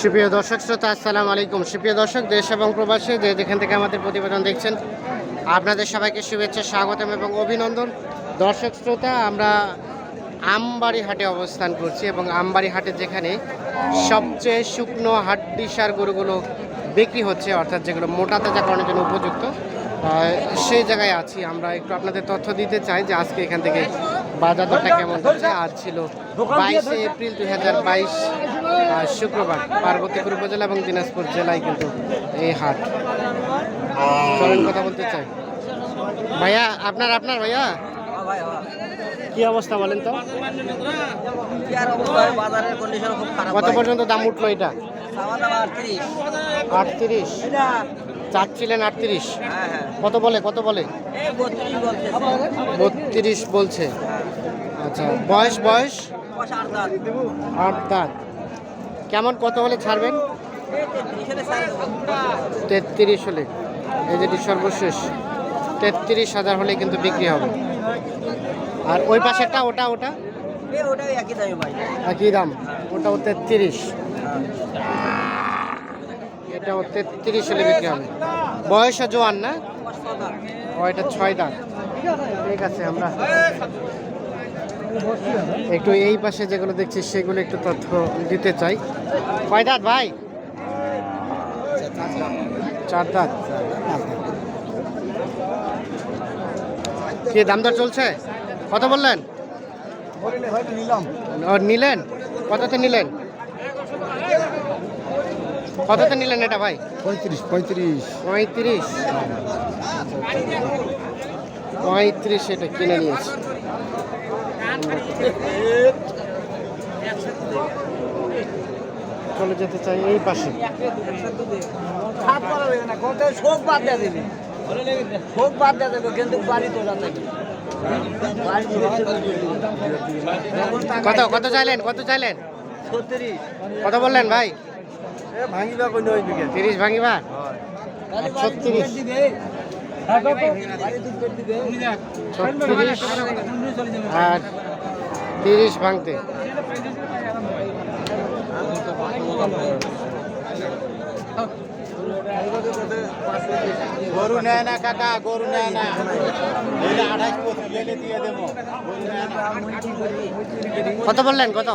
সুপ্রিয় দর্শক শ্রোতা, আসসালামু আলাইকুম। সুপ্রিয় দর্শক, দেশ এবং প্রবাসী যেখান থেকে আমাদের প্রতিবেদন দেখছেন, আপনাদের সবাইকে শুভেচ্ছা, স্বাগতম এবং অভিনন্দন। দর্শক শ্রোতা, আমরা আমবাড়ি হাটে অবস্থান করছি এবং আমবাড়ি হাটে যেখানে সবচেয়ে শুকনো হাড্ডিসার গরুগুলো বিক্রি হচ্ছে, অর্থাৎ যেগুলো মোটা তাজাকরণের জন্য উপযুক্ত। সেই জায়গায় আছি। আমরা একটু আপনাদের তথ্য দিতে চাই যে আজকে এখান থেকে বাজার দরটা কেমন হচ্ছে? আজ ছিল বাইশে এপ্রিল দুই হাজার বাইশ শুক্রবার। পার্বতীপুর উপজেলা এবং দিনাজপুর জেলায় কিন্তু এই হাট। চলেন কথা বলতে চাই। ভাইয়া আপনার আপনার ভাইয়া? কি অবস্থা বলেন তো? কত পর্যন্ত দাম উঠল এটা? আটত্রিশ। চাচ্ছিলেন আটত্রিশ। হ্যাঁ হ্যাঁ। কত বলে কত বলে? বত্রিশ বলছে। আচ্ছা বয়স বয়স? আট দাঁত। কেমন কত হলে ছাড়বেন? তেত্রিশ হলে এই যেটি সর্বশেষ তেত্রিশ হাজার হলে কিন্তু বিক্রি হবে। আর ওই পাশেরটা ওটা ওটা? একই দাম ওটাও তেত্রিশ। এটাও তেত্রিশ হলে বিক্রি হবে বয়স জোয়ান না। ও এটা ছয় দাঁত। ঠিক আছে আমরা একটু এই পাশে যেগুলো দেখছি সেগুলো একটু তথ্য দিতে চাই। কয় দাঁত ভাই? চার দাঁত। কি দাম দর চলছে? কত বললেন? নিলেন? কততে নিলেন? কততে নিলেন এটা ভাই? পঁয়ত্রিশ পঁয়ত্রিশ। পঁয়ত্রিশ। পঁয়ত্রিশ এটা কিনে নিয়েছি। চলে যেতে চাই এই পাশে। শোক বাদ দেবে। শোক বাদ দেবে, কিন্তু বাড়ি তোলা থাকবে। কত কত চাইলেন? কত চাইলেন? কত বললেন ভাই? ভাঙিবা। তিরিশ ভাঙিবা? আর তিরিশ ভাঙতে। গরু নেয় না কাকা গরু নেয় না। আঠাশ পঁচিশ দিয়ে দেবো। গরু নেয় না কত বললেন কত?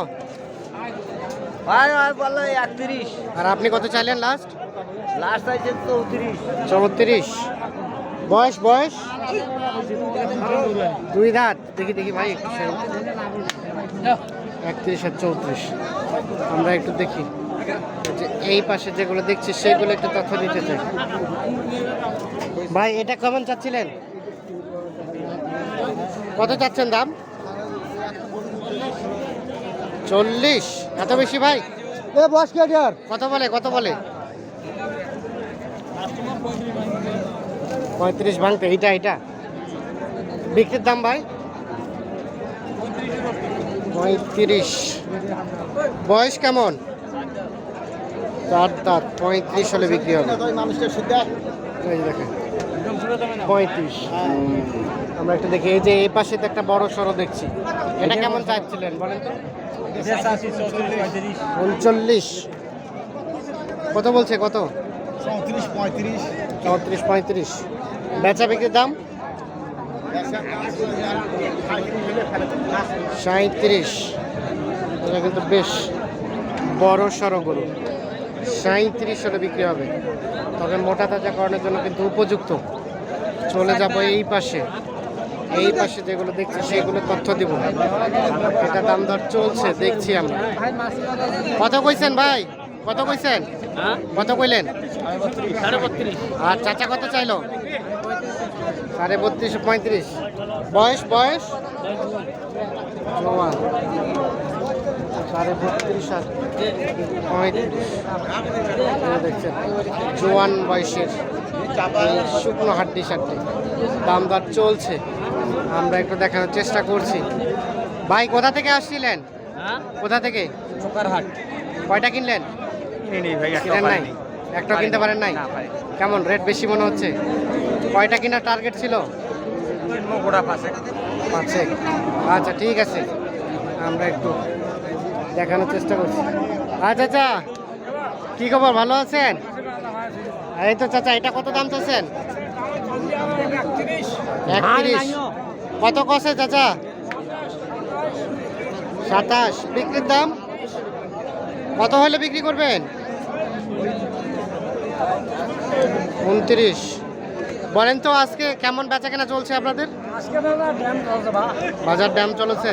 ভাই ভাই বলল একত্রিশ। আর আপনি কত চাইলেন লাস্ট লাস্ট আছে চৌত্রিশ। চৌত্রিশ। বয়স বয়স? দুই দাঁত। দেখি দেখি ভাই একত্রিশ আর চৌত্রিশ। আমরা একটু দেখি। যে এই পাশে যেগুলো দেখছি সেগুলো একটু তথ্য দিতে চাই। ভাই এটা কেমন চাচ্ছিলেন? কত চাচ্ছেন দাম? চল্লিশ। এত বেশি ভাই? এ বস কেডিয়ার কত বলে কত বলে? পঁয়ত্রিশ ভাঙতে এইটা এইটা। বিক্রির দাম ভাই? পঁয়ত্রিশ। বয়স কেমন? চার দাঁত পঁয়ত্রিশ হলে বিক্রি হবে। পঁয়ত্রিশ। আমরা একটু দেখি এই যে এই পাশে তো একটা বড় সড়ো দেখছি। এটা কেমন চাচ্ছিলেন বলেন তো? উনচল্লিশ। কত বলছে কত? চৌত্রিশ পঁয়ত্রিশ। চৌত্রিশ পঁয়ত্রিশ। বেচা বিক্রির দাম? সাঁত্রিশ এটা কিন্তু বেশ বড় সড়ো গরু। সাঁত্রিশ হলে বিক্রি হবে। তবে মোটা তাজা করানোর জন্য কিন্তু উপযুক্ত। চলে যাব এই পাশে। এই পাশে যেগুলো দেখছি সেগুলো তথ্য দিব। এটা দাম দর চলছে দেখছি আমরা। কত কইছেন ভাই? কত কইছেন? কত কইলেন? আর চাচা কত চাইলো? সাড়ে বত্রিশ পঁয়ত্রিশ। বয়স বয়স? সাড়ে বত্রিশ আর পঁয়ত্রিশ। দেখছেন। জোয়ান বয়সের। শুকনো হাড্ডি সাড্ডি দাম দর চলছে। আমরা একটু দেখানোর চেষ্টা করছি। ভাই কোথা থেকে আসছিলেন? কোথা থেকে? চোকারহাট। কয়টা কিনলেন? কিনেন নাই? একটা কিনতে পারেন নাই? কেমন রেট বেশি মনে হচ্ছে? কয়টা কেনার টার্গেট ছিল? গোড়া আচ্ছা ঠিক আছে। আমরা একটু দেখানোর চেষ্টা করছি। আচ্ছা চাচা কি খবর? ভালো আছেন? এই তো চাচা এটা কত দাম চাচ্ছেন? একত্রিশ। কত কষে চাচা? সাতাশ। বিক্রির দাম? কত হলে বিক্রি করবেন? উনত্রিশ। বলেন তো আজকে কেমন বেচা কেনা চলছে আপনাদের বাজার ড্যাম চলেছে।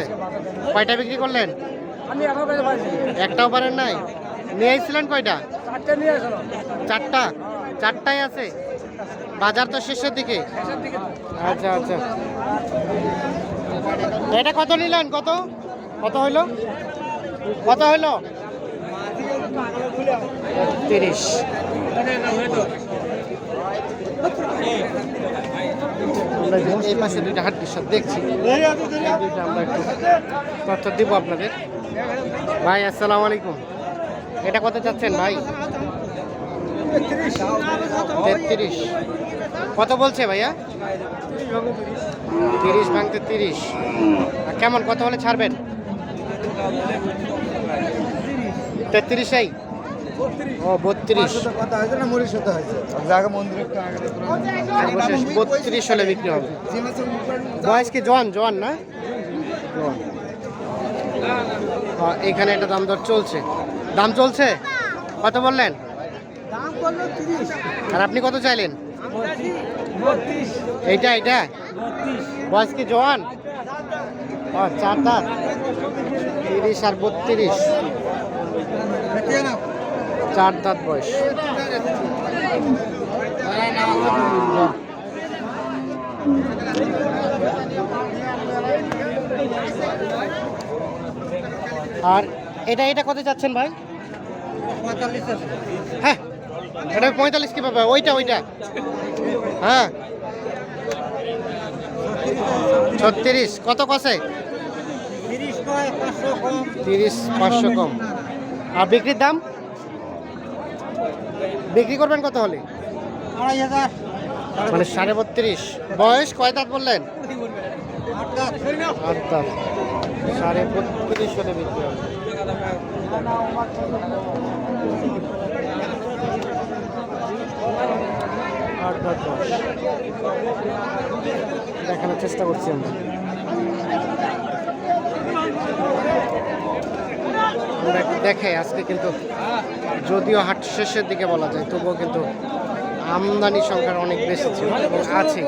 কয়টা বিক্রি করলেন? একটাও পারেন নাই? নিয়ে এসেছিলেন কয়টা? চারটা? চারটাই আছে? বাজার তো শেষের দিকে। আচ্ছা আচ্ছা। এটা কত নিলেন? কত? কত হইল? কত হইল? তিরিশ। এই পাশে দুইটা হাট সব দেখছি। দুইটা আমরা একটু তথ্য দিব আপনাদের। ভাই আসসালামু আলাইকুম। এটা কত চাচ্ছেন ভাই? তেত্রিশ। কত বলছে ভাইয়া? তিরিশ ভাঙতে তিরিশ। কেমন কত হলে ছাড়বেন? তেত্রিশেই? ও বত্রিশ। সর্বশেষ বত্রিশ হলে বিক্রি হবে। বয়স কি জোয়ান? জোয়ান না? জোয়ান। এখানে একটা দাম দর চলছে। দাম চলছে? কত বললেন? দাম করল তিরিশ। আর আপনি কত চাইলেন? এইটা এইটা? বয়স কি জোয়ান? ও চার দাঁত। তিরিশ আর বত্রিশ। চার দাঁত বয়স। আর এটা এটা কত যাচ্ছেন ভাই? হ্যাঁ এটা পঁয়তাল্লিশ কি পাবে? ওইটা ওইটা। হ্যাঁ। ছত্রিশ। কত কষে? তিরিশ পাঁচশো কম। আর বিক্রির দাম? বিক্রি করবেন কত হলে? মানে সাড়ে বত্রিশ। বয়স কয় দাঁত বললেন? সাড়ে বত্রিশ হলে বিক্রি হবে। আট বয়স দেখানোর চেষ্টা করছি আমরা। দেখাই আজকে কিন্তু যদিও হাট শেষের দিকে বলা যায়, তবুও কিন্তু আমদানি সংখ্যা অনেক বেশি ছিল এবং আছে।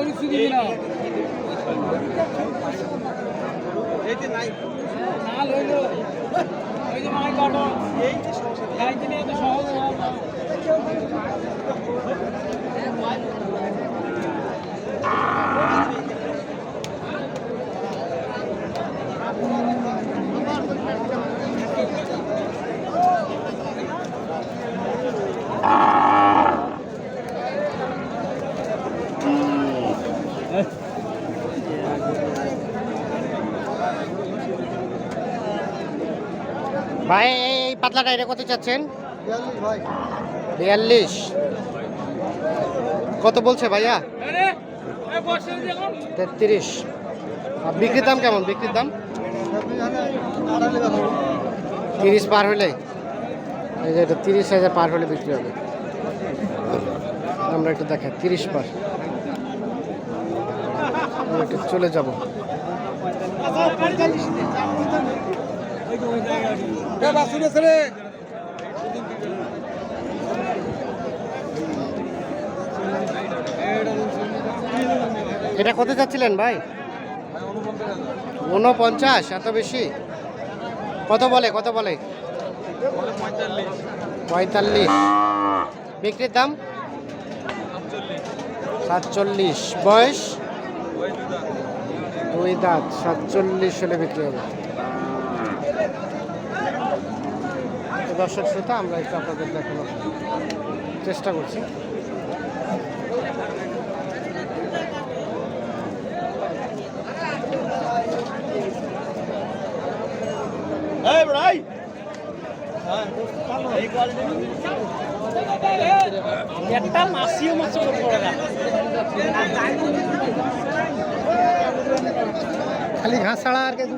ভাই এই পাতলাটা এটা কত চাচ্ছেন? বিয়াল্লিশ কত বলছে ভাইয়া? তেত্রিশ। আর বিক্রির দাম কেমন? বিক্রির দাম? তিরিশ পার হলে। এই যে এটা তিরিশ হাজার পার হলে বিক্রি হবে। আমরা একটু দেখাই তিরিশ পার। আমরা একটু চলে যাব। এটা কত চাচ্ছিলেন ভাই? উনপঞ্চাশ এত বেশি? কত বলে কত বলে? পঁয়তাল্লিশ। বিক্রির দাম? সাতচল্লিশ। বয়স? দুই দাঁত, সাতচল্লিশ হলে বিক্রি হবে। দর্শক শ্রোতা, আমরা একটু আপনাদের দেখানোর চেষ্টা করছি। একটা মাসিও মাছ পড়ে না। খালি ঘাস ছাড়া আর কিছু